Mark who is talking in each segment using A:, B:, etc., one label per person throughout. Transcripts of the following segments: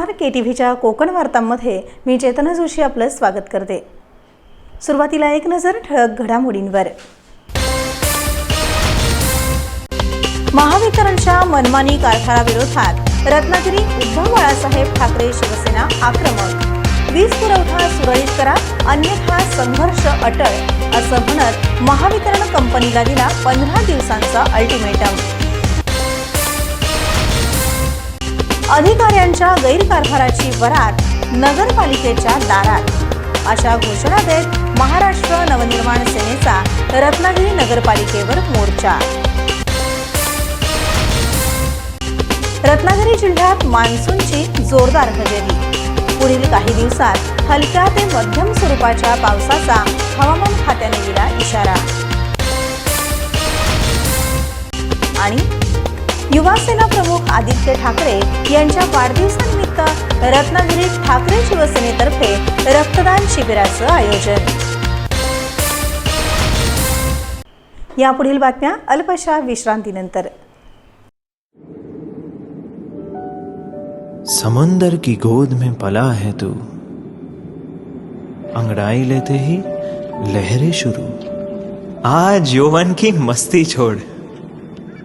A: नमस्कार. K T व्हीच्या कोकण वार्तांमध्ये मी चेतना जोशी आपलं स्वागत करते. सुरुवातीला एक नजर ठळक घडामोडींवर. महावितरणच्या मनमानी कारखानाविरोधात रत्नागिरी उद्धव बाळासाहेब ठाकरे शिवसेना आक्रमक. वीज पुरवठा सुरळीत करा अन्यथा संघर्ष अटळ असं म्हणत महावितरण कंपनीला दिला पंधरा दिवसांचा अल्टिमेटम अधिकाऱ्यांच्या गैरकारभाराची वरात नगरपालिकेच्या दारात. अशा घोषणा देत महाराष्ट्र नवनिर्माण सेनेचा रत्नागिरी नगरपालिकेवर मोर्चा. रत्नागिरी जिल्ह्यात मान्सूनची जोरदार हजेरी. पुढील काही दिवसात हलक्या ते मध्यम स्वरूपाच्या पावसाचा हवामान खात्याने दिला इशारा. आणि युवासेना प्रमुख आदित्य ठाकरे यांच्या वाढदिवसानिमित्त रत्नागिरीत ठाकरे शिवसेनेतर्फे रक्तदान शिबिराचं आयोजन. यापुढील बातम्या अल्पशा विश्रांतीनंतर.
B: समंदर की गोद में पला है तू। अंगड़ाई लेते ही लहरें शुरू। आज यौवन की मस्ती छोड़।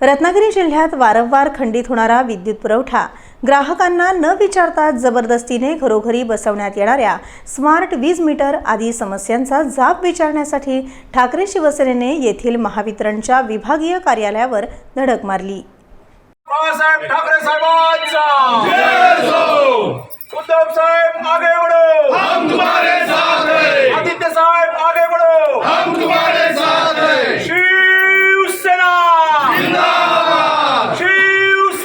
A: रत्नागिरी जिल्ह्यात वारंवार खंडित होणारा विद्युत पुरवठा ग्राहकांना न विचारता जबरदस्तीने घरोघरी बसवण्यात येणाऱ्या स्मार्ट वीज मीटर आदी समस्यांचा जाब विचारण्यासाठी ठाकरे शिवसेनेने येथील महावितरणच्या विभागीय कार्यालयावर धडक मारली.
C: बाळासाहेब ठाकरे साहेबांचा! हम तुम्हारे साथ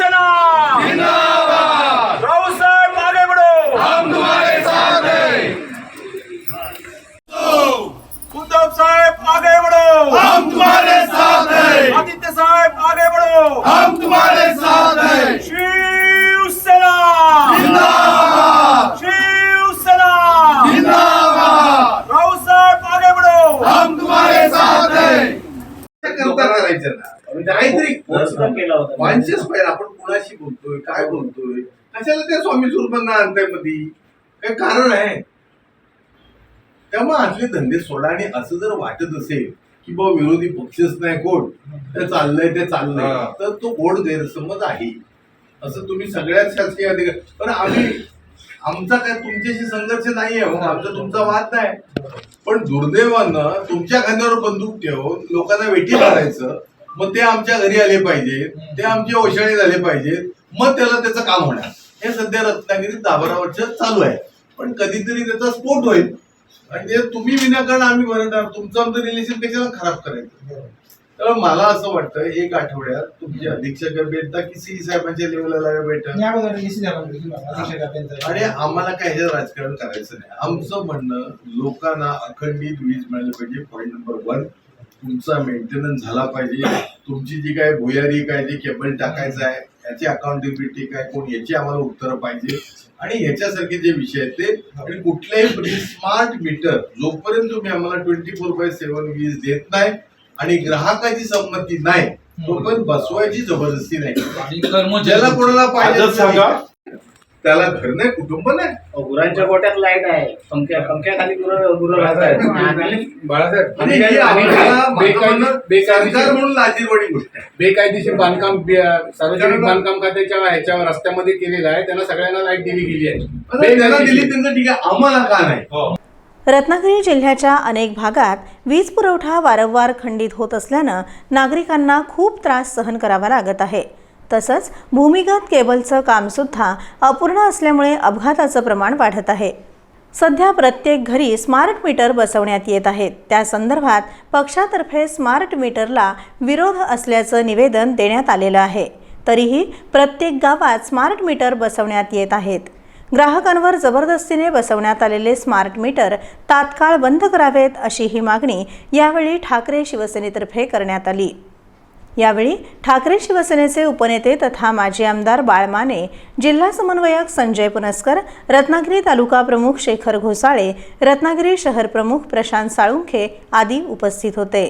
C: हैं आदित्य साहेब आगे बढ़ो हम तुम्हारे साथ हैं शिवसेना जिंदाबाद शिवसेना जिंदाबाद राहुल साहेब आगे बढ़ो हम तुम्हारे साथ हैं उद्धव साहेब आगे बढ़ो हम तुम्हारे साथ हैं आदित्य साहेब आगे बढ़ो हम तुम्हारे साथ हैं शिवसेना जिंदाबाद शिवसेना जिंदाबाद राहुल साहेब आगे बढ़ो हम तुम्हारे साथ हैं
D: करता करायचं ना काहीतरी कॉन्शियस पाहिजे आपण कुणाशी बोलतोय काय बोलतोय? कशाला त्या स्वामी सुरबांना आणतायमध्ये काय कारण आहे? त्यामुळे असले धंदे सोडा आणि असं जर वाटत असेल की बाबा विरोधी पक्षच नाही कोण? ते चाललंय ते चाललंय. तर तो गोड गैरसमज आहे? असं तुम्ही सगळ्याच शासकीय अधिकारी पण आम्ही आमचा काय तुमच्याशी संघर्ष नाहीये हो आमचा तुमचा वाद नाही. पण दुर्दैवानं तुमच्या खांद्यावर बंदूक ठेवून लोकांना वेठी मारायचं मग ते आमच्या घरी आले पाहिजे. ते आमचे ओशाळे झाले पाहिजेत. मग त्याला त्याचं काम होणार. हे सध्या रत्नागिरीत दाबरावरच्या चालू आहे. पण कधीतरी त्याचा स्फोट होईल. आणि ते तुम्ही विनाकारण आम्ही भरणार. तुमचं आमचं रिलेशन कशाला खराब करायचं? तर मला असं वाटतं एक आठवड्यात तुमचे अधीक्षक भेटता की सी साहेबांच्या लेवलला भेटा
E: या अगोदर DC झाला म्हणजे.
D: आणि आम्हाला काय हे राजकारण करायचं नाही. आमचं म्हणणं लोकांना अखंडित वीज मिळाली पाहिजे पॉईंट नंबर वन तुमचा मेंटेनन्स झाला पाहिजे. तुमची जी काय भुयारी काय जे केबल टाकायचं आहे याची अकाउंटेबिलिटी काय कोण याची आम्हाला उत्तरं पाहिजे. आणि ह्याच्यासारखे जे विषय आहेत ते आणि कुठल्याही स्मार्ट मीटर जोपर्यंत तुम्ही आम्हाला ट्वेंटी फोर बाय सेव्हन वीज देत नाही आणि ग्राहकाची संमती नाही तोपर्यंत बसवायची जबरदस्ती नाही. ज्याला कोणाला पाहिजे
C: सांगा.
D: त्याला घर नाही कुटुंब नाही.
F: गुरांच्या गोट्यात लाइट आहे. पंख्या पंख्याखाली गुरं गुरं राहत आहेत
G: बाळासाहेब
D: आणि
G: आणि
D: ही
G: काय- आणि
D: आम्हाला-
G: काय-
D: माझं
G: बेकायदेशीर
D: म्हणून लाजीरवाणी गोष्ट आहे.
G: बेकायदेशीर बांधकाम बे- सार्वजनिक बांधकाम खात्याच्या ह्याच्यावर रस्त्यामध्ये केलेलं आहे. त्यांना सगळ्यांना लाइट दिली गेली आहे.
D: आता त्याला
G: बेकायदेशीर.
D: दिली त्यांचं ठीक आहे. आम्हाला का नाही?
A: रत्नागिरी जिल्ह्याच्या अनेक भागात वीज पुरवठा वारंवार खंडित होत असल्यानं नागरिकांना खूप त्रास सहन करावा लागत आहे. तसंच भूमिगत केबलचं कामसुद्धा अपूर्ण असल्यामुळे अपघाताचं प्रमाण वाढत आहे. सध्या प्रत्येक घरी स्मार्ट मीटर बसवण्यात येत आहेत त्या संदर्भात पक्षातर्फे स्मार्ट मीटरला विरोध असल्याचं निवेदन देण्यात आलेलं आहे. तरीही प्रत्येक गावात स्मार्ट मीटर बसवण्यात येत आहेत. ग्राहकांवर जबरदस्तीने बसवण्यात आलेले स्मार्ट मीटर तात्काळ बंद करावेत अशी ही मागणी यावेळी ठाकरे शिवसेनेतर्फे करण्यात आली. यावेळी ठाकरे शिवसेनेचे उपनेते तथा माजी आमदार बाळमाने जिल्हा समन्वयक संजय पुनस्कर रत्नागिरी तालुका प्रमुख शेखर घोसाळे रत्नागिरी शहर प्रमुख प्रशांत साळुंखे आदी उपस्थित होते.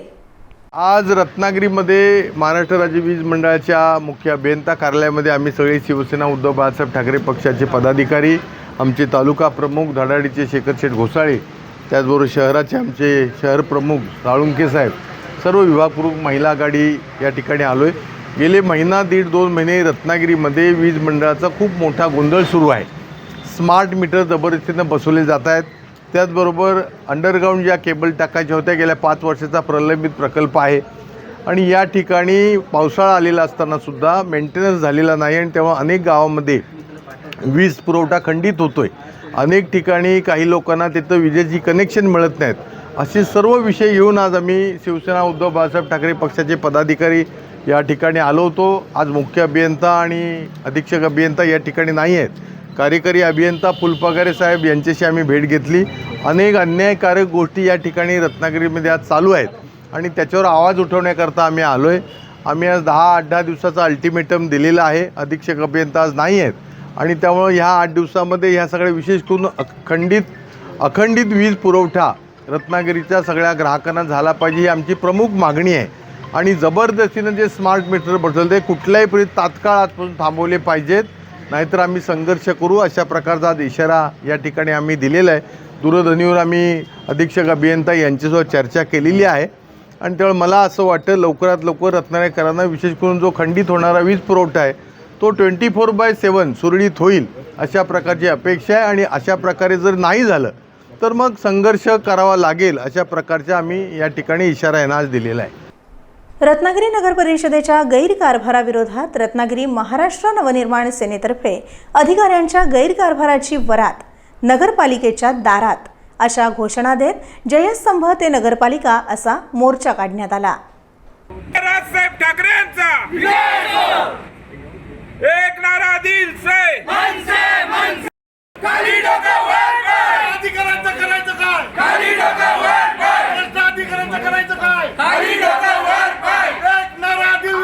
D: आज रत्नागिरीमध्ये महाराष्ट्र राज्य वीज मंडळाच्या मुख्य अभियंता कार्यालयामध्ये आम्ही सगळे शिवसेना उद्धव बाळासाहेब ठाकरे पक्षाचे पदाधिकारी आमचे तालुका प्रमुख धडाडीचे शेखर शेठ घोसाळे त्याचबरोबर शहराचे आमचे शहर प्रमुख साळुंके साहेब सर्व विभागपूर्वक महिला आघाडी या ठिकाणी आलो आहे गेले महिना दीड दोन महिने रत्नागिरीमध्ये वीज मंडळाचा खूप मोठा गोंधळ सुरू आहे. स्मार्ट मीटर जबरदस्तीनं बसवले जात आहेत. त्याचबरोबर अंडरग्राऊंड ज्या केबल टाकायच्या होत्या गेल्या पाच वर्षाचा प्रलंबित प्रकल्प आहे. आणि या ठिकाणी पावसाळा आलेला असतानासुद्धा मेंटेनन्स झालेला नाही आणि तेव्हा अनेक गावामध्ये वीज पुरवठा खंडित होतो आहे अनेक ठिकाणी काही लोकांना तिथं विजेची कनेक्शन मिळत नाहीत. असे सर्व विषय घेऊन आज आम्ही शिवसेना उद्धव बाळासाहेब ठाकरे पक्षाचे पदाधिकारी या ठिकाणी आलो होतो. आज मुख्य अभियंता आणि अधीक्षक अभियंता या ठिकाणी नाही आहेत. कार्यकारी अभियंता फुलपगारे साहेब यांच्याशी आम्ही भेट घेतली. अनेक अन्यायकारक गोष्टी या ठिकाणी रत्नागिरीमध्ये आज चालू आहेत आणि त्याच्यावर आवाज उठवण्याकरता आम्ही आलो आहे आम्ही आज दहा आठ दहा दिवसाचा अल्टिमेटम दिलेला आहे. अधीक्षक अभियंता आज नाही आहेत. आणि त्यामुळं ह्या आठ दिवसामध्ये ह्या सगळ्या विशेष करून अखंडित अखंडित वीज पुरवठा रत्नागिरीच्या सगळ्या ग्राहकांना झाला पाहिजे ही आमची प्रमुख मागणी आहे. आणि जबरदस्तीनं जे स्मार्ट मीटर बसवले ते कुठल्याही परी तात्काळ आजपासून थांबवले पाहिजेत. नाहीतर आम्ही संघर्ष करू अशा प्रकारचा आज इशारा या ठिकाणी आम्ही दिलेला आहे. दूरध्वनीवर आम्ही अधीक्षक अभियंता यांच्यासोबत चर्चा केलेली आहे. आणि त्यामुळे मला असं वाटतं लवकरात लवकर रत्नागिरीकरांना विशेष करून जो खंडित होणारा वीज पुरवठा आहे तो ट्वेंटी फोर बाय सेवन सुरळीत होईल अशा प्रकारची अपेक्षा आहे. आणि अशा प्रकारे जर नाही झालं तर मग संघर्ष करावा लागेल अशा प्रकारचा आम्ही या ठिकाणी इशारा यांना आज दिलेला आहे.
A: रत्नागिरी नगर परिषदेच्या गैरकारभाराविरोधात रत्नागिरी महाराष्ट्र नवनिर्माण सेनेतर्फे अधिकाऱ्यांच्या गैरकारभाराची वरात नगरपालिकेच्या दारात अशा घोषणा देत जयस्तंभ ते नगरपालिका असा मोर्चा काढण्यात आला.
C: राजसाहेब ठाकरेंचा एक नारा दिल से खाली डोक्यावर पाय. अधिकाऱ्यांचं करायचं काय? खाली अधिकाऱ्यांचं करायचं काय? खाली. एक नारा दिल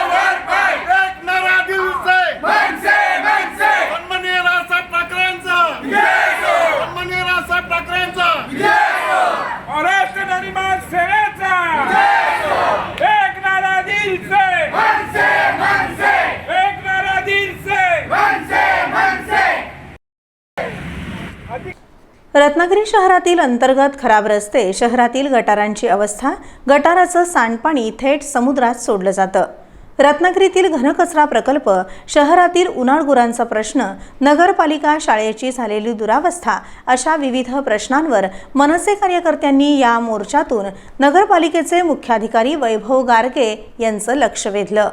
A: रत्नागिरी शहरातील अंतर्गत खराब रस्ते शहरातील गटारांची अवस्था गटाराचं सांडपाणी थेट समुद्रात सोडलं जातं. रत्नागिरीतील घनकचरा प्रकल्प शहरातील उन्हाळगुरांचा प्रश्न नगरपालिका शाळेची झालेली दुरावस्था अशा विविध प्रश्नांवर मनसे कार्यकर्त्यांनी या मोर्चातून नगरपालिकेचे मुख्याधिकारी वैभव गारगे यांचं लक्ष वेधलं.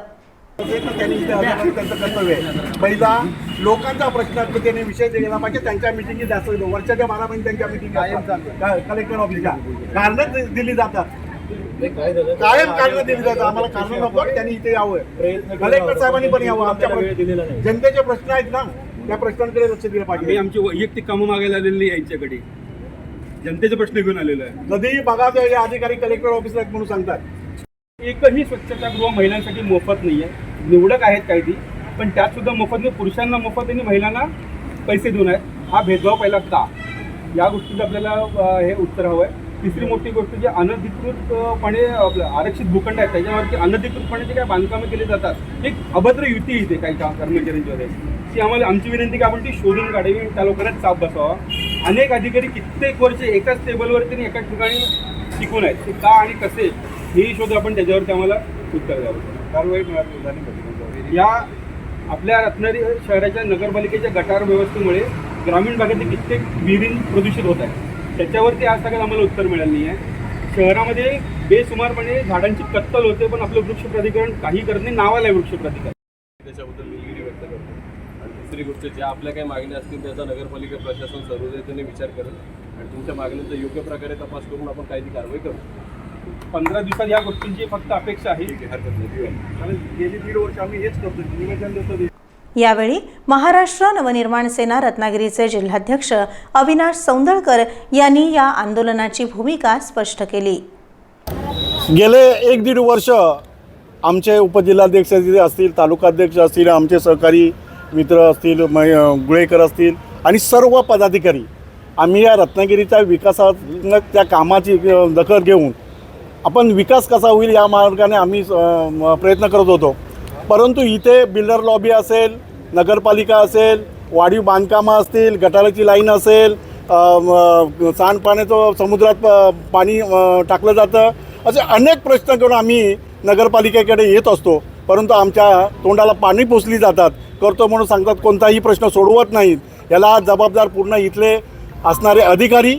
H: त्यांनी इथे आल्यामुळे त्यांचं कर्तव्य आहे पहिला लोकांचा प्रश्न असतो त्यांनी विषय दिला पाहिजे त्यांच्या मिटिंगी जास्त वर्षाच्या बारा महिने त्यांच्या मिटिंग कलेक्टर ऑफिसला कारणं दिली जातात. कायम कारणं दिली जातात. आम्हाला कारण नको. त्यांनी इथे यावं. कलेक्टर साहेबांनी पण यावं. आमच्या जनतेचे प्रश्न आहेत ना त्या प्रश्नांकडे लक्ष दिलं पाहिजे.
I: आमची वैयक्तिक कामं मागायला आलेली यांच्याकडे. जनतेचे प्रश्न घेऊन आलेलो आहे.
H: कधीही बघा अधिकारी कलेक्टर ऑफिसला आहेत म्हणून सांगतात.
I: एकही स्वच्छतागृह महिलांसाठी मोफत नाही आहे निवडक आहेत काही ती पण त्यात सुद्धा मोफत नाही. पुरुषांना मोफत आणि महिलांना पैसे देऊन आहेत. हा भेदभाव पहिला का? या गोष्टीचं आपल्याला हे उत्तर हवं आहे. तिसरी मोठी गोष्ट जी अनधिकृतपणे आपलं आरक्षित भूखंड आहेत. त्याच्यावरती अनधिकृतपणे जे काही बांधकामं केली जातात एक अभद्र युती इथे काही का कर्मचाऱ्यांच्यावर आहे ती आम्हाला आमची विनंती की आपण ती शोधून काढावी आणि त्या लोकांना चाप बसावा. अनेक अधिकारी कित्येक वर्ष एकाच टेबलवरती एकाच ठिकाणी शिकून आहेत. ते का आणि कसे हेही शोध आपण त्याच्यावरती आम्हाला उत्तर द्यावं.
H: कारवाई झाली पाहिजे
I: या आपल्या रत्नागिरी शहराच्या नगरपालिकेच्या गटार व्यवस्थेमुळे ग्रामीण भागातील कित्येक विहिरी प्रदूषित होत आहे त्याच्यावरती आज सगळ्यात आम्हाला उत्तर मिळालं नाही आहे शहरामध्ये बेसुमारपणे झाडांची कत्तल होते पण आपलं वृक्ष प्राधिकरण काही करत नाही नावाला आहे वृक्ष प्राधिकरण.
J: त्याच्याबद्दल दिलगिरी व्यक्त करतो. आणि दुसरी गोष्ट ज्या आपल्या काही मागण्या असतील त्याचा नगरपालिका प्रशासन सर्वजणतेने विचार करेल. आणि तुमच्या मागण्यांचा योग्य प्रकारे तपास करून आपण काही ती कारवाई करू.
I: पंधरा दिवसात या गोष्टींची फक्त अपेक्षा आहे.
H: गेली दीड वर्ष आम्ही हेच करतो निवेदन देतो
A: यावेळी महाराष्ट्र नवनिर्माण सेना रत्नागिरीचे जिल्हाध्यक्ष अविनाश सौंदळकर यांनी या आंदोलनाची भूमिका स्पष्ट केली.
H: गेले एक दीड वर्ष आमचे उपजिल्हाध्यक्ष असतील तालुकाध्यक्ष असतील आमचे सहकारी मित्र असतील मै गुळेकर असतील आणि सर्व पदाधिकारी आम्ही या रत्नागिरीच्या विकासात्मक त्या कामाची दखल घेऊन आपण विकास कसा होईल या मार्गाने आम्ही प्रयत्न करत होतो. परंतु इथे बिल्डर लॉबी असेल नगरपालिका असेल वाढीव बांधकामं असतील गटाराची लाईन असेल सांडपाण्याचं समुद्रात पाणी टाकलं जातं असे अनेक प्रश्न करून आम्ही नगरपालिकेकडे येत असतो. परंतु आमच्या तोंडाला पाणी पोचली जातात. करतो म्हणून सांगतात कोणताही प्रश्न सोडवत नाहीत. याला जबाबदार पूर्ण इथले असणारे अधिकारी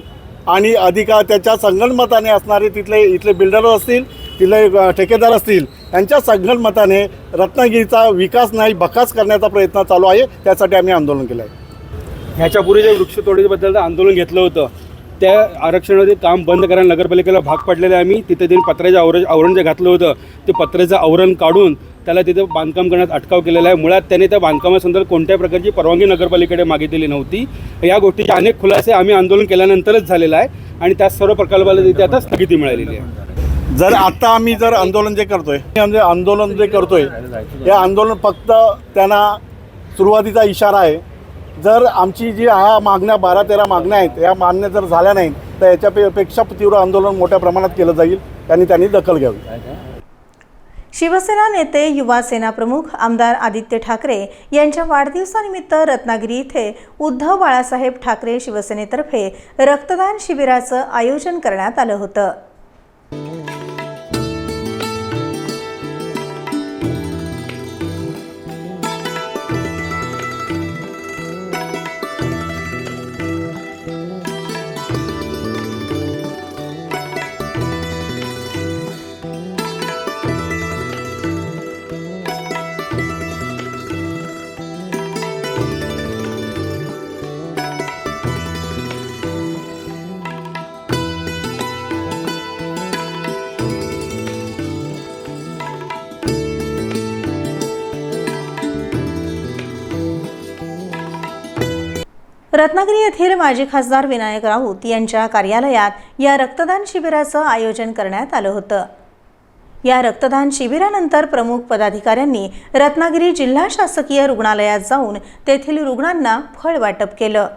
H: आणि अधिकार त्याच्या संगणमताने असणारे तिथले इथले बिल्डर असतील तिथले ठेकेदार असतील यांच्या संगणमताने रत्नागिरीचा विकास नाही बकास करण्याचा प्रयत्न चालू आहे त्यासाठी आम्ही आंदोलन केलं आहे.
I: ह्याच्यापूर्वी जे वृक्षतोडीबद्दल आंदोलन घेतलं होतं त्या आरक्षणामध्ये काम बंद करायला नगरपालिकेला भाग पडलेलं आहे आम्ही. तिथे त्यांनी पत्र्याचं आवरण आवरण जे घातलं होतं ते पत्र्याचं आवरण काढून त्याला तिथे बांधकाम करण्यात अटकाव केलेला आहे. मुळात त्याने त्या बांधकामासंदर्भात कोणत्याही प्रकारची परवानगी नगरपालिकेकडे मागितलेली नव्हती. या गोष्टीचे अनेक खुलासे आम्ही आंदोलन केल्यानंतरच झालेला आहे आणि त्या सर्व प्रकल्पाला तिथे आता स्थगिती मिळालेली आहे.
H: जर आता आम्ही जर आंदोलन जे करतोय म्हणजे आंदोलन जे करतोय हे आंदोलन फक्त त्यांना सुरुवातीचा इशारा आहे. जर आमची जी ह्या मागण्या बारा तेरा मागण्या आहेत या मागण्या जर झाल्या नाहीत तर याच्यापेक्षा तीव्र आंदोलन मोठ्या प्रमाणात केलं जाईल त्यांनी त्यांनी दखल घ्यावी.
A: शिवसेना नेते युवा सेना प्रमुख आमदार आदित्य ठाकरे यांच्या वाढदिवसानिमित्त रत्नागिरी येथे उद्धव बाळासाहेब ठाकरे शिवसेनेतर्फे रक्तदान शिबिराचं आयोजन करण्यात आलं होतं. रत्नागिरी येथील माजी खासदार विनायक राऊत यांच्या कार्यालयात या रक्तदान शिबिराचं आयोजन करण्यात आलं होतं. या रक्तदान शिबिरानंतर प्रमुख पदाधिकाऱ्यांनी रत्नागिरी जिल्हा शासकीय रुग्णालयात जाऊन तेथील रुग्णांना फळ वाटप केलं.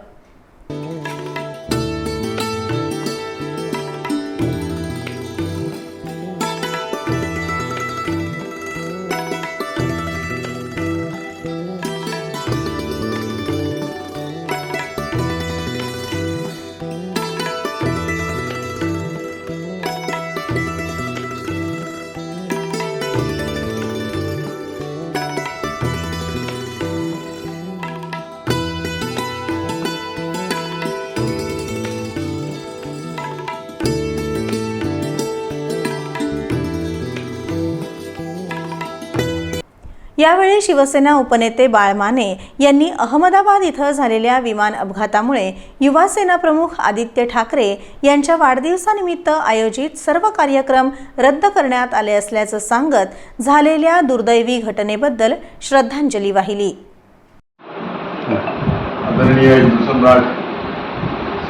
A: यावेळी शिवसेना उपनेते बाळ माने यांनी अहमदाबाद इथं झालेल्या विमान अपघातामुळे युवा सेना प्रमुख आदित्य ठाकरे यांच्या वाढदिवसानिमित्त आयोजित सर्व कार्यक्रम रद्द करण्यात आले असल्याचं सांगत झालेल्या दुर्दैवी घटनेबद्दल श्रद्धांजली वाहिली.
D: आदरणीय सम्राट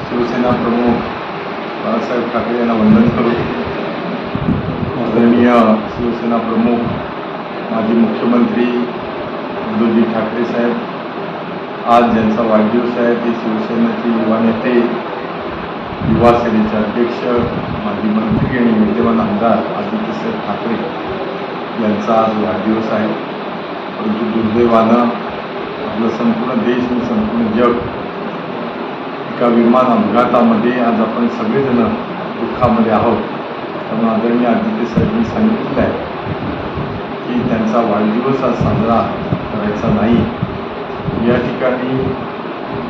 D: शिवसेना प्रमुख बाळासाहेब ठाकरे यांना वंदन करू. आदरणीय शिवसेना प्रमुख माजी मुख्यमंत्री उद्धवजी ठाकरे साहेब आज ज्यांचा वाढदिवस आहे ते शिवसेनेचे युवा नेते युवा सेनेचे अध्यक्ष माजी मंत्री आणि विद्यमान आमदार आदित्यसाहेब ठाकरे यांचा आज वाढदिवस आहे. परंतु दुर्दैवानं आपलं संपूर्ण देश आणि संपूर्ण जग एका विमान अपघातामध्ये आज आपण सगळेजण दुःखामध्ये आहोत. त्यामुळे आदरणीय आदित्य साहेबांनी सांगितलं आहे. त्यांचा वाढदिवस आज साजरा करायचा नाही. या ठिकाणी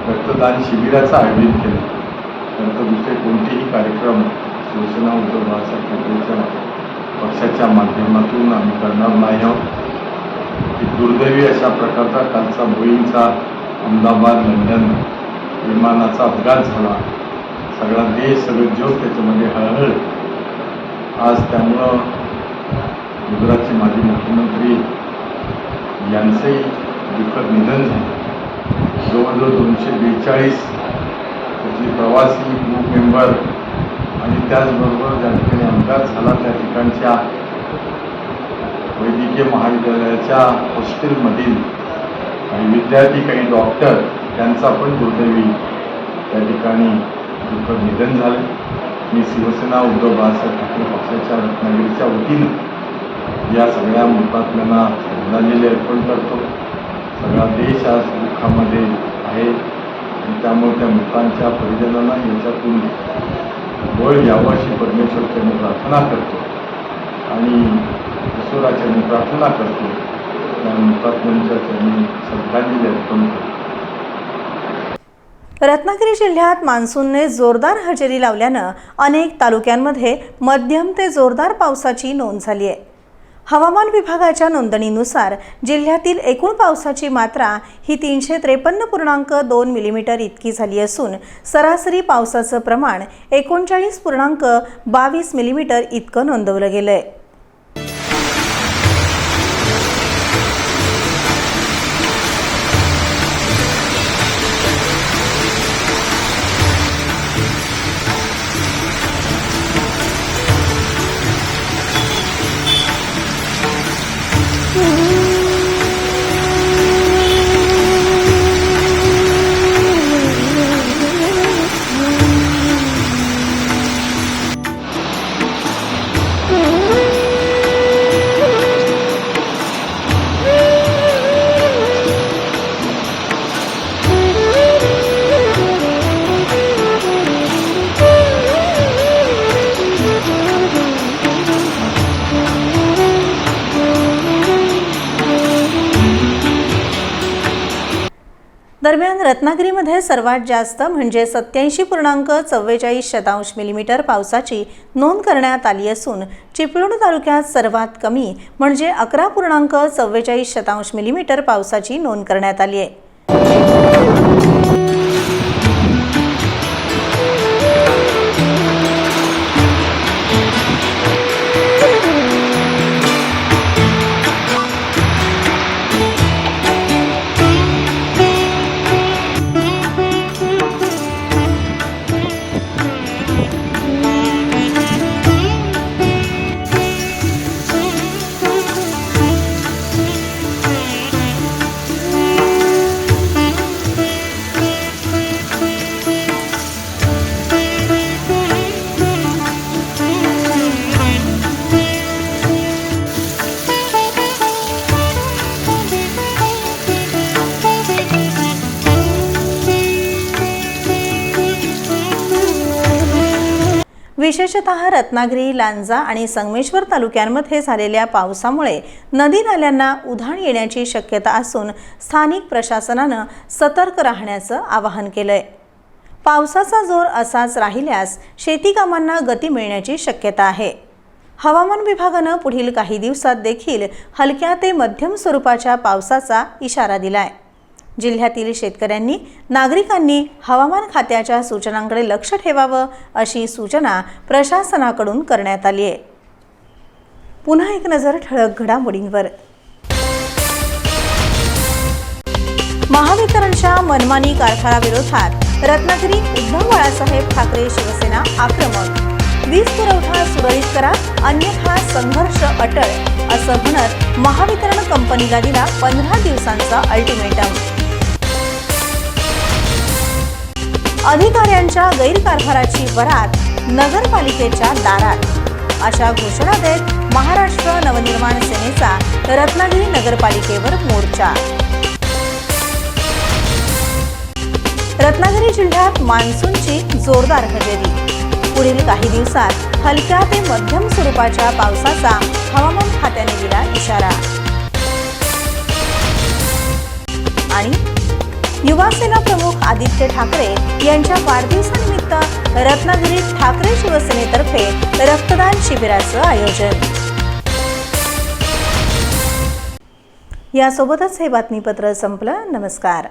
D: रक्तदान शिबिराचं आयोजन केलं. त्यानंतर दुसरे कोणतेही कार्यक्रम शिवसेना उद्धव बाळासाहेब ठाकरेच्या पक्षाच्या माध्यमातून आम्ही करणार नाही आहोत. की दुर्दैवी अशा प्रकारचा कालचा बोईंचा अहमदाबाद लंडन विमानाचा अपघात झाला. सगळा देश सगळं जग त्याच्यामध्ये हळहळ. आज त्यामुळं गुजरातचे माजी मुख्यमंत्री यांचंही दुःखद निधन झालं. जवळजवळ दोनशे बेचाळीस त्याची प्रवासी ग्रुप मेंबर आणि त्याचबरोबर ज्या ठिकाणी अपघात झाला त्या ठिकाणच्या वैद्यकीय महाविद्यालयाच्या हॉस्टेलमधील काही विद्यार्थी काही डॉक्टर त्यांचा पण दुर्दैवी त्या ठिकाणी दुःखद निधन झालं. मी शिवसेना उद्धव बाळासाहेब ठाकरे पक्षाच्या रत्नागिरीच्या वतीनं या सगळ्या मृतात्म्यांना श्रद्धांजली अर्पण करतो. सगळा देश आज दुःखामध्ये आहे. आणि त्यामुळे त्या मृतांच्या परिजनांना याच्यातून बळ यावं अशी परमेश्वरच्या मी प्रार्थना करतो. आणि ईश्वराच्या मी प्रार्थना करतो. त्या मृतात्म्यांच्या त्यांनी श्रद्धांजली अर्पण करतो.
A: रत्नागिरी जिल्ह्यात मान्सूनने जोरदार हजेरी लावल्यानं अनेक तालुक्यांमध्ये मध्यम ते जोरदार पावसाची नोंद झाली आहे. हवामान विभागाच्या नोंदणीनुसार जिल्ह्यातील एकूण पावसाची मात्रा ही तीनशे त्रेपन्न पूर्णांक दोन मिलीमीटर इतकी झाली असून सरासरी पावसाचं प्रमाण एकोणचाळीस पूर्णांक बावीस मिलीमीटर इतकं नोंदवलं गेलं आहे रत्नागिरीमध्ये सर्वात जास्त म्हणजे सत्याऐंशी पूर्णांक चव्वेचाळीस शतांश मिलीमीटर पावसाची नोंद करण्यात आली असून चिपळूण तालुक्यात सर्वात कमी म्हणजे अकरा पूर्णांक चव्वेचाळीस शतांश मिलीमीटर पावसाची नोंद करण्यात आली आहे. विशेषतः रत्नागिरी लांजा आणि संगमेश्वर तालुक्यांमध्ये झालेल्या पावसामुळे नदी नाल्यांना उधाण येण्याची शक्यता असून स्थानिक प्रशासनानं सतर्क राहण्याचं आवाहन केलंय. पावसाचा जोर असाच राहिल्यास शेती कामांना गती मिळण्याची शक्यता आहे. हवामान विभागानं पुढील काही दिवसात देखील हलक्या ते मध्यम स्वरूपाच्या पावसाचा इशारा दिलाय. जिल्ह्यातील शेतकऱ्यांनी नागरिकांनी हवामान खात्याच्या सूचनांकडे लक्ष ठेवावं अशी सूचना प्रशासनाकडून करण्यात आली आहे. पुन्हा एक नजर ठळक घडामोडींवर. महावितरणच्या मनमानी कारखानाविरोधात रत्नागिरी उद्धव बाळासाहेब ठाकरे शिवसेना आक्रमक. वीज पुरवठा सुरळीत करा अन्यथा संघर्ष अटळ असं म्हणत महावितरण कंपनीला दिला पंधरा दिवसांचा अल्टिमेटम अधिकाऱ्यांच्या गैरकारभाराची वरात नगरपालिकेच्या दारात. अशा घोषणा देत महाराष्ट्र नवनिर्माण सेनेचा रत्नागिरी नगरपालिकेवर मोर्चा. रत्नागिरी जिल्ह्यात मान्सूनची जोरदार हजेरी. पुढील काही दिवसात हलक्या ते मध्यम स्वरूपाच्या पावसाचा हवामान खात्याने दिला इशारा. युवासेना प्रमुख आदित्य ठाकरे यांच्या वाढदिवसानिमित्त रत्नागिरीत ठाकरे शिवसेनेतर्फे रक्तदान शिबिराचं आयोजन. यासोबतच हे बातमीपत्र संपलं. नमस्कार.